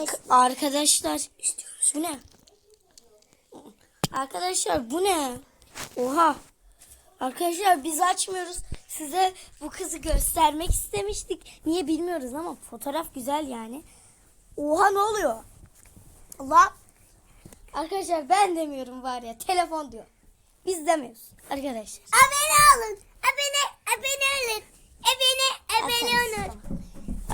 Arka- arkadaşlar bu ne? Arkadaşlar bu ne? Oha. Arkadaşlar biz açmıyoruz. Size bu kızı göstermek istemiştik. Niye bilmiyoruz ama fotoğraf güzel yani. Oha ne oluyor? Allah. Arkadaşlar ben demiyorum var ya telefon diyor. Biz demiyoruz arkadaşlar. Abone olun. Abone, abone olun. Abone, abone olun.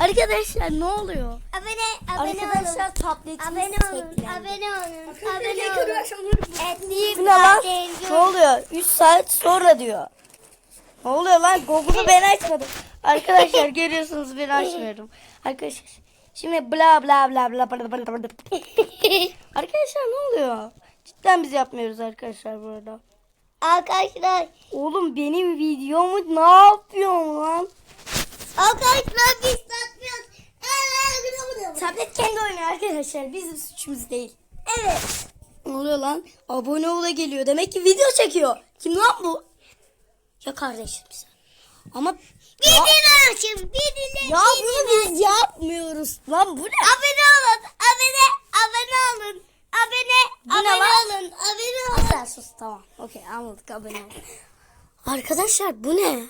Arkadaşlar ne oluyor? Abone, abone olun. Arkadaşlar tabletimiz Abone olun, teklendi. abone olun, abone olun. Etliği Bu ne lan? Ne oluyor? 3 saat sonra diyor. Ne oluyor lan? Google'u ben açmadım. Arkadaşlar görüyorsunuz ben açmıyorum. Arkadaşlar şimdi bla bla bla bla bla bla bla. Arkadaşlar ne oluyor? Cidden biz yapmıyoruz arkadaşlar burada. Arkadaşlar, Oğlum benim videomu ne yapıyorsun lan? arkadaşlar biz satmıyoruz. Tablet kendi oynuyor arkadaşlar. Bizim suçumuz değil. Evet. Ne oluyor lan? Abone ola geliyor. Demek ki video çekiyor. Kim lan bu? Ya kardeşim sen. Ama lira açın, lira. ya bunu biz yapmıyoruz. Lan bu ne? Abone olun, abone, abone olun. Abone, Bu ne abone lan? olun, abone olun. Sen sus tamam. Okey anladık abone ol. Arkadaşlar bu ne?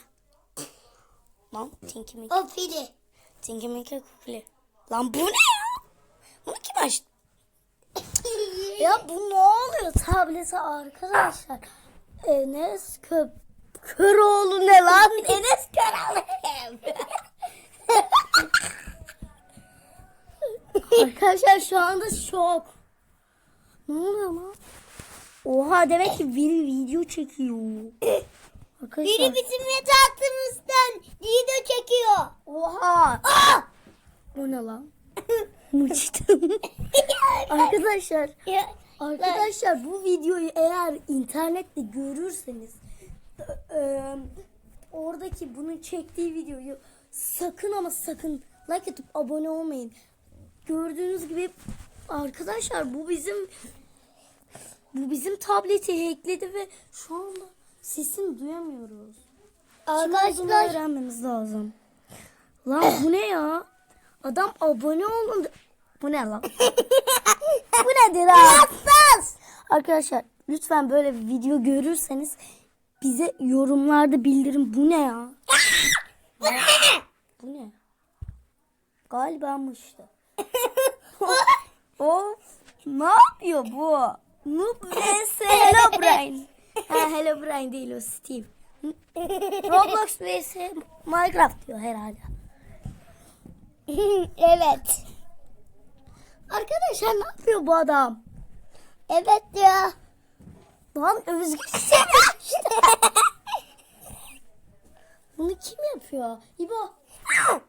Lan Tinky Winky. O pili. Tinky Winky Kukuli. Lan bu ne ya? Bunu kim açtı? Ya bu ne oluyor tablete arkadaşlar? Enes Kö Köroğlu ne lan? Enes Köroğlu. arkadaşlar şu anda şok. Ne oluyor lan? Oha demek ki biri video çekiyor. Arkadaşlar. Biri bizim yatağımızdan video çekiyor. Oha. Aa! O ne lan? Mıçtım. arkadaşlar. Arkadaşlar bu videoyu eğer internette görürseniz e, oradaki bunun çektiği videoyu sakın ama sakın like atıp abone olmayın. Gördüğünüz gibi arkadaşlar bu bizim bu bizim tableti hackledi ve şu anda sesini duyamıyoruz. Arkadaşlar öğrenmemiz lazım. Lan bu ne ya? Adam abone olun. Bu ne lan? bu nedir ha? hassas. Arkadaşlar lütfen böyle bir video görürseniz bize yorumlarda bildirin. Bu ne ya? bu ne? Galiba mıştı. of. Ne yapıyor bu? Noob vs Hello Brain. Ha Hello Brain değil o Steve. Roblox vs Minecraft diyor herhalde. evet. Arkadaşlar ne yapıyor bu adam? Evet ya. Lan özgür seviyor işte. Bunu kim yapıyor? İbo.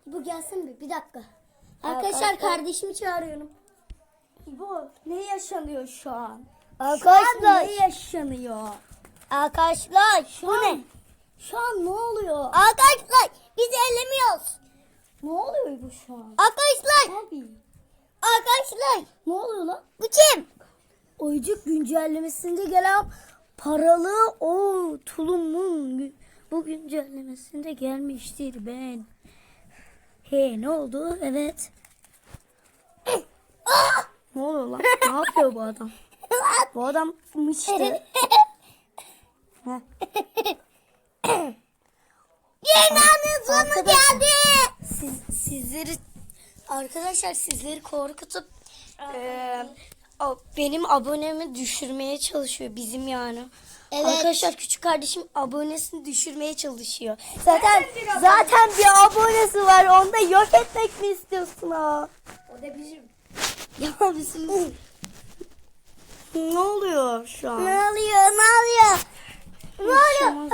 İbo gelsin bir, bir dakika. Arkadaşlar Arkadaşlar. kardeşimi çağırıyorum. İbo ne yaşanıyor şu an? Şu an Arkadaşlar. ne yaşanıyor? Arkadaşlar. Şu an, Şu an ne oluyor? Arkadaşlar biz ellemiyoruz. Ne oluyor bu şu an? Arkadaşlar. Abi. Arkadaşlar. Ne oluyor lan? Bu kim? Oyuncak güncellemesinde gelen paralı o tulumun bu güncellemesinde gelmiştir ben. He ne oldu? Evet. ne oluyor lan? ne yapıyor bu adam? Bu adam mıştı. Heh. Yemeğinin sonu geldi. Siz, sizleri arkadaşlar sizleri korkutup o- benim abonemi düşürmeye çalışıyor bizim yani. Evet. Arkadaşlar küçük kardeşim abonesini düşürmeye çalışıyor. Zaten zaten bir abonesi var. Onu da yok etmek mi istiyorsun ha? O da bizim. Ya bizim ne oluyor şu an? Ne oluyor? Ne oluyor? Ne oluyor?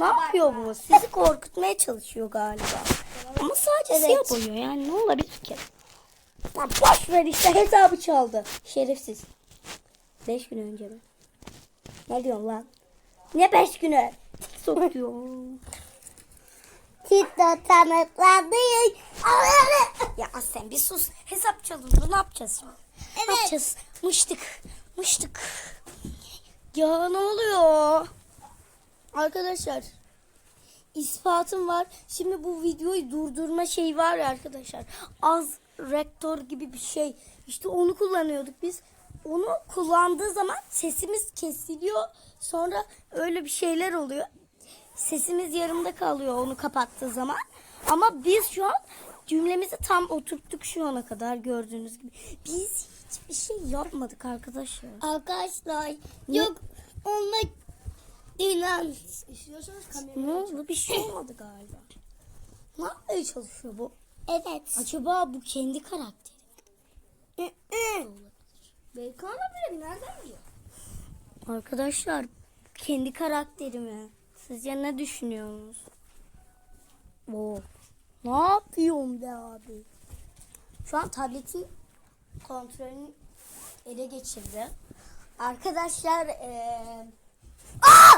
Ne yapıyor bu? Sizi korkutmaya çalışıyor galiba. Ama sadece Evet. siyah boyuyor yani ne olabilir ki? Lan boş ver işte hesabı çaldı. Şerefsiz. Beş gün önce mi? Ne diyorsun lan? Ne beş günü? TikTok diyor. Tito tanıtlandı. ya sen bir sus. Hesap çalındı ne yapacağız şimdi? Ne Evet. yapacağız? Mıştık. Mıştık. Ya ne oluyor? Arkadaşlar ispatım var. Şimdi bu videoyu durdurma şeyi var ya arkadaşlar. Az rektör gibi bir şey. İşte onu kullanıyorduk biz. Onu kullandığı zaman sesimiz kesiliyor. Sonra öyle bir şeyler oluyor. Sesimiz yarımda kalıyor onu kapattığı zaman. Ama biz şu an cümlemizi tam oturttuk şu ana kadar gördüğünüz gibi. Biz hiçbir şey yapmadık arkadaşlar. Arkadaşlar yok onunla inan. İstiyorsanız Ne kamerayı oldu? Bir şey olmadı galiba. Ne yapmaya çalışıyor bu? Evet. Acaba bu kendi karakteri. mi? Belki olabilir. Nereden biliyor? Arkadaşlar kendi karakteri mi? Sizce ne düşünüyorsunuz? Oo. Ne yapıyorum be abi? Şu an tabletin kontrolünü ele geçirdi. Arkadaşlar eee Aa!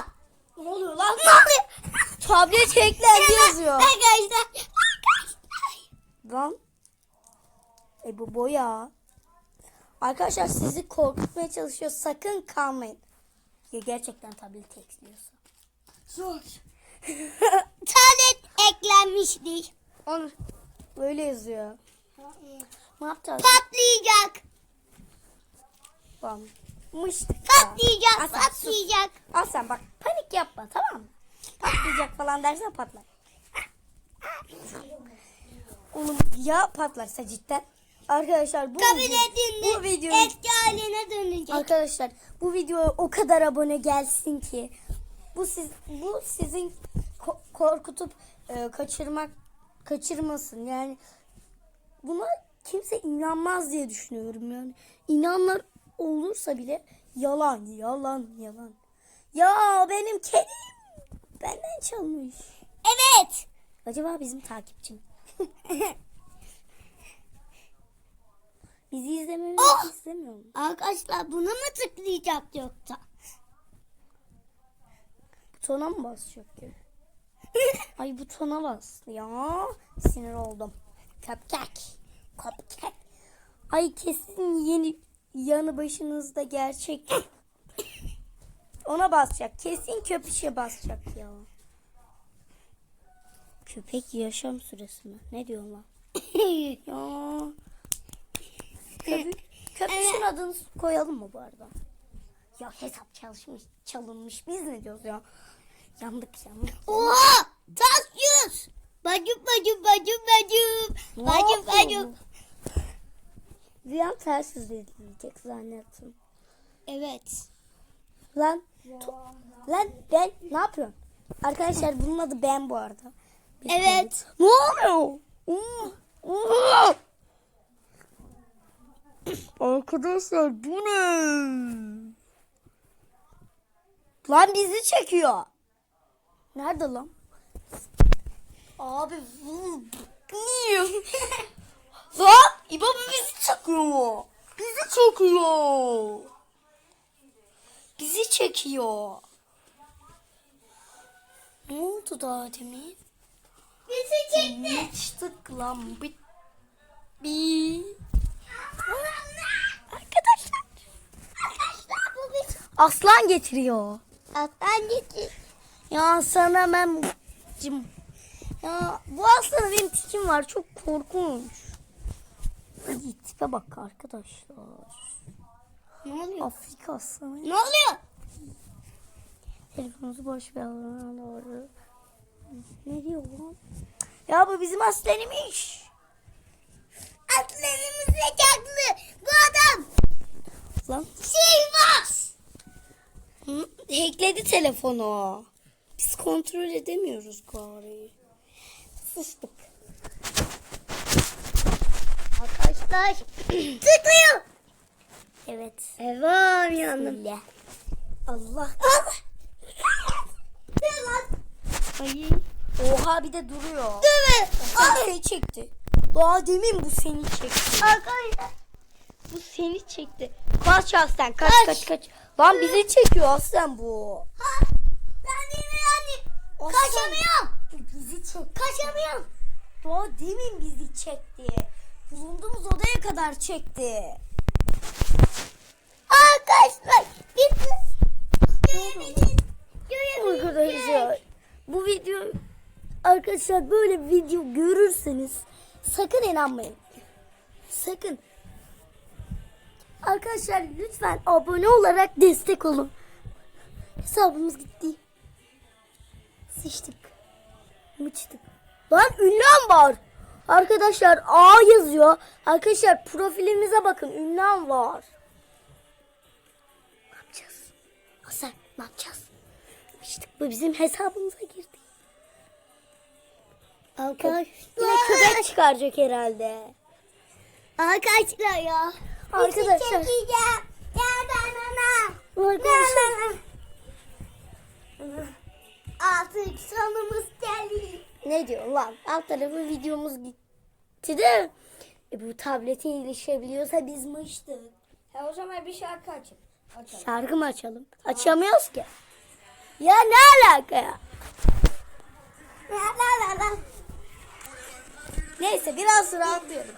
Ne oluyor lan? Ne oluyor? Tablet hacklendi yazıyor. Arkadaşlar. Arkadaşlar. Lan. E bu boya. Arkadaşlar sizi korkutmaya çalışıyor. Sakın kalmayın. Ya gerçekten tablet hackliyorsa. Zor. Tanet eklenmiştir. Onu böyle yazıyor. Ne yapacağız? Patlayacak. Tamam. Patlayacak. Sus. Patlayacak. Al sen bak yapma tamam mı? Patlayacak falan dersen patlar. Oğlum ya patlarsa cidden. Arkadaşlar bu, video- bu videoyu Eski haline dönecek. Arkadaşlar bu videoya o kadar abone gelsin ki bu siz bu sizin ko- korkutup e, kaçırmak kaçırmasın. Yani buna kimse inanmaz diye düşünüyorum yani. İnanlar olursa bile yalan, yalan, yalan. Ya benim kedim benden çalmış. Evet. Acaba bizim takipçim. Bizi izlememizi Oh! istemiyor mu? Arkadaşlar buna mı tıklayacak yoksa? Butona mı basacak ki? Ay butona bas. Ya sinir oldum. Cupcake. Cupcake. Ay kesin yeni yanı başınızda gerçek. Ona basacak. Kesin köpüşe basacak ya. Köpek yaşam süresi mi? Ne diyorsun lan? Ya. Köpük, köpüşün adını koyalım mı bu arada? Ya hesap çalışmış, çalınmış. Biz ne diyoruz ya? Yandık yandık. Oha! Tas yüz. Bacım bacım bacım bacım. Ne Bacım bacım. Bir an ters edilecek zannettim. Evet. Lan, lan ben ne yapıyorsun? Arkadaşlar bunun adı ben bu arada. Biz Evet. Ne oluyor? Arkadaşlar bu ne? Lan bizi çekiyor. Nerede lan? Abi niye? lan İbo bizi çekiyor. Bizi çekiyor. Bizi çekiyor. Ne oldu daha demin? Bizi çekti. Açtık lan bit. Bir. Arkadaşlar. Arkadaşlar bu bir Aslan getiriyor. aslan gitti. Ya sana ben Cim. Ya bu aslında benim tikim var. Çok korkunç. Tipe bak arkadaşlar. Ne oluyor? Afrika aslanı. Ne oluyor? Telefonunuzu boş ver. Doğru. Ne diyor lan? Ya bu bizim aslanıymış. Aslanımız yakaklı. Bu adam. Lan. Sivas. Hı, hackledi telefonu. Biz kontrol edemiyoruz gari. Sıçtık. Arkadaşlar. Tıklıyor. Evet. Evet yandım. Allah. Lan. Ay. Oha bir de duruyor. Dur be. Sen seni çekti. Daha demin bu seni çekti. Arkadaşlar. Bu seni çekti. Kaç aslan kaç Kaç. kaç kaç. Lan bizi çekiyor aslan bu. Ha. Ben yine yani. Aslan. Kaçamıyorum. Bizi çek. Kaçamıyorum. Daha demin bizi çekti. Bulunduğumuz odaya kadar çekti. Arkadaşlar. Görebiliriz. Arkadaşlar bu video arkadaşlar böyle bir video görürseniz sakın inanmayın. sakın. Arkadaşlar lütfen abone olarak destek olun. Hesabımız gitti. Sıçtık. Mıçtık. Lan ünlem var. Arkadaşlar A yazıyor. Arkadaşlar profilimize bakın ünlem var. Hasan ne yapacağız? Sıçtık bu bizim hesabımıza girdi. Arkadaşlar yine köpek çıkaracak herhalde. Arkadaşlar ya. Arkadaşlar. Ya ben ana. Arkadaşlar. Artık sonumuz geldi. Ne diyor lan? Alt tarafı videomuz gitti de. E bu tablete ilişebiliyorsa biz mıştık. Ha, o zaman bir şarkı açın. Açalım. Şarkı mı açalım? Açamıyoruz ki. Ya ne alaka ya? La la la la. Neyse biraz rahatlıyorum.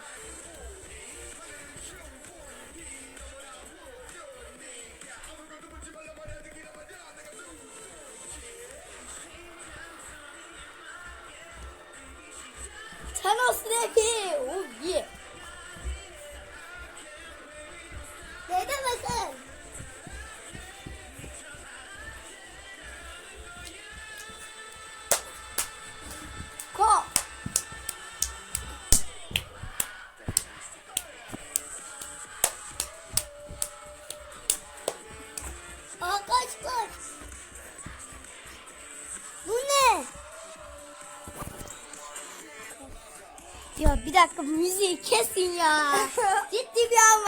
Thanos Nefi. Oh yeah. Dakika müziği kesin ya. Ciddi bir an